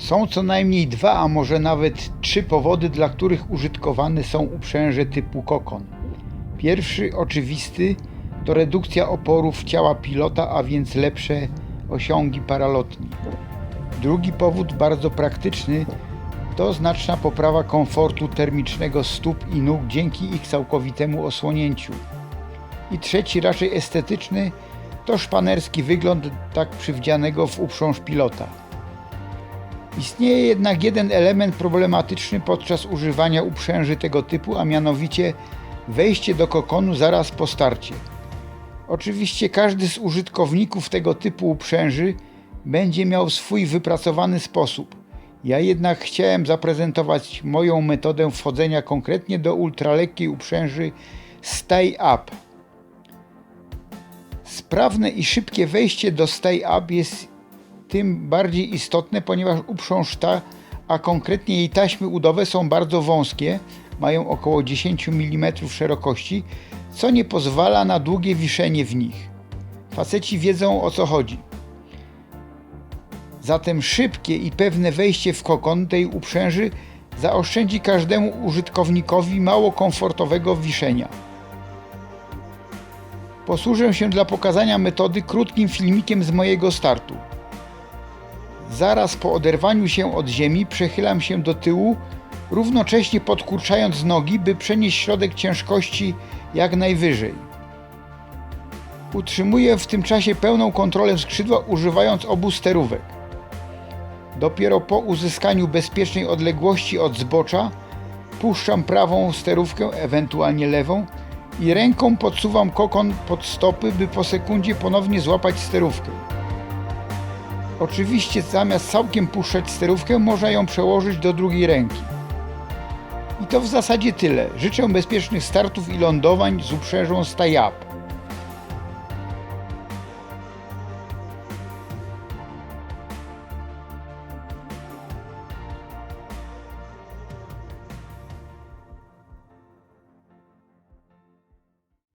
Są co najmniej dwa, a może nawet trzy powody, dla których użytkowane są uprzęże typu kokon. Pierwszy, oczywisty, to redukcja oporów ciała pilota, a więc lepsze osiągi paralotni. Drugi powód, bardzo praktyczny, to znaczna poprawa komfortu termicznego stóp i nóg dzięki ich całkowitemu osłonięciu. I trzeci, raczej estetyczny, to szpanerski wygląd tak przywdzianego w uprząż pilota. Istnieje jednak jeden element problematyczny podczas używania uprzęży tego typu, a mianowicie wejście do kokonu zaraz po starcie. Oczywiście każdy z użytkowników tego typu uprzęży będzie miał swój wypracowany sposób. Ja jednak chciałem zaprezentować moją metodę wchodzenia konkretnie do ultralekkiej uprzęży Stay Up. Sprawne i szybkie wejście do Stay Up jest tym bardziej istotne, ponieważ uprząż ta, a konkretnie jej taśmy udowe są bardzo wąskie, mają około 10 mm szerokości, co nie pozwala na długie wiszenie w nich. Faceci wiedzą o co chodzi. Zatem szybkie i pewne wejście w kokon tej uprzęży zaoszczędzi każdemu użytkownikowi mało komfortowego wiszenia. Posłużę się dla pokazania metody krótkim filmikiem z mojego startu. Zaraz po oderwaniu się od ziemi przechylam się do tyłu, równocześnie podkurczając nogi, by przenieść środek ciężkości jak najwyżej. Utrzymuję w tym czasie pełną kontrolę skrzydła używając obu sterówek. Dopiero po uzyskaniu bezpiecznej odległości od zbocza puszczam prawą sterówkę, ewentualnie lewą i ręką podsuwam kokon pod stopy, by po sekundzie ponownie złapać sterówkę. Oczywiście zamiast całkiem puszczać sterówkę, można ją przełożyć do drugiej ręki. I to w zasadzie tyle. Życzę bezpiecznych startów i lądowań z uprzężą Stay Up.